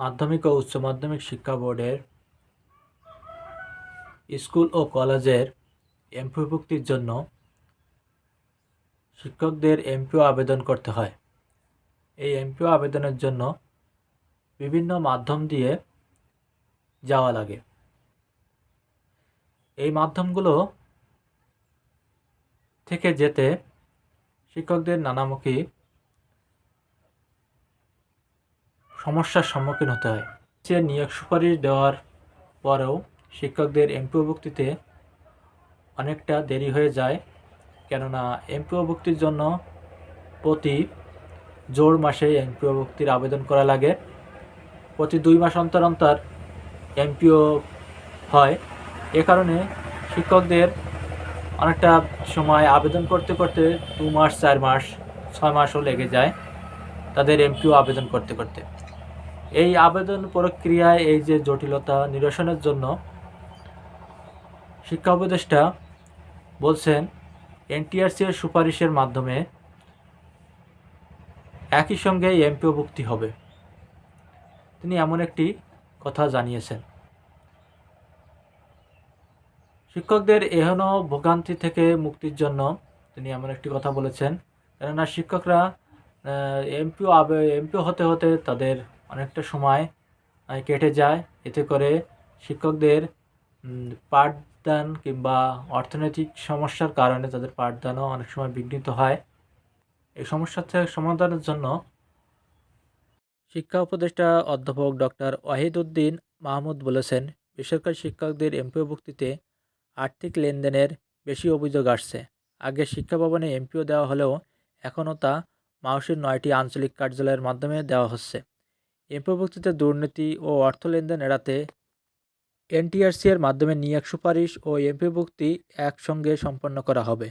মাধ্যমিক ও উচ্চ মাধ্যমিক শিক্ষা বোর্ডের স্কুল ও কলেজের এমপিভুক্তির জন্য শিক্ষকদের এমপিও আবেদন করতে হয়। এই এমপিও আবেদনের জন্য বিভিন্ন মাধ্যম দিয়ে যাওয়া লাগে। এই মাধ্যমগুলো থেকে যেতে শিক্ষকদের নানামুখী সমস্যার সম্মুখীন হতে হয়। সে নিয়োগ সুপারিশ দেওয়ার পরেও শিক্ষকদের এমপিও এমপিওভুক্তিতে অনেকটা দেরি হয়ে যায়। কেননা এমপিও এমপিওভুক্তির জন্য প্রতি জোর মাসে এমপিও এমপিওভুক্তির আবেদন করা লাগে। প্রতি দুই মাস অন্তর অন্তর এমপিও হয়। এ কারণে শিক্ষকদের অনেকটা সময় আবেদন করতে করতে দু মাস, চার মাস, ছয় মাসও লেগে যায় তাদের এমপিও আবেদন করতে করতে। এই আবেদন প্রক্রিয়ায় এই যে জটিলতা নিরসনের জন্য শিক্ষা উপদেষ্টা বলছেন, এনটিআরসি এর সুপারিশের মাধ্যমে একই সঙ্গে এমপিও এমপিওভুক্তি হবে। তিনি এমন একটি কথা জানিয়েছেন। শিক্ষকদের এহেন ভোগান্তি থেকে মুক্তির জন্য তিনি এমন একটি কথা বলেছেন। কেননা শিক্ষকরা এমপিও এমপিও হতে হতে তাদের অনেকটা সময় কেটে যায়। এতে করে শিক্ষকদের পাঠদান কিংবা অর্থনৈতিক সমস্যার কারণে তাদের পাঠদানও অনেক সময় বিঘ্নিত হয়। এই সমস্যা থেকে সমাধানের জন্য শিক্ষা উপদেষ্টা অধ্যাপক ডক্টর ওয়াহিদউদ্দিন মাহমুদ বলেছেন, বেসরকারি শিক্ষকদের এমপিও এমপিওভুক্তিতে আর্থিক লেনদেনের বেশি অভিযোগ আসছে। আগে শিক্ষা ভবনে এমপিও দেওয়া হলেও এখনও তা মাউসির নয়টি আঞ্চলিক কার্যালয়ের মাধ্যমে দেওয়া হচ্ছে। এমপিওভুক্তিতে দুর্নীতি ও অর্থ লেনদেন এড়াতে এনটিআরসি এর মাধ্যমে নিয়োগ সুপারিশ ও এমপিভুক্তি একসঙ্গে সম্পন্ন করা হবে।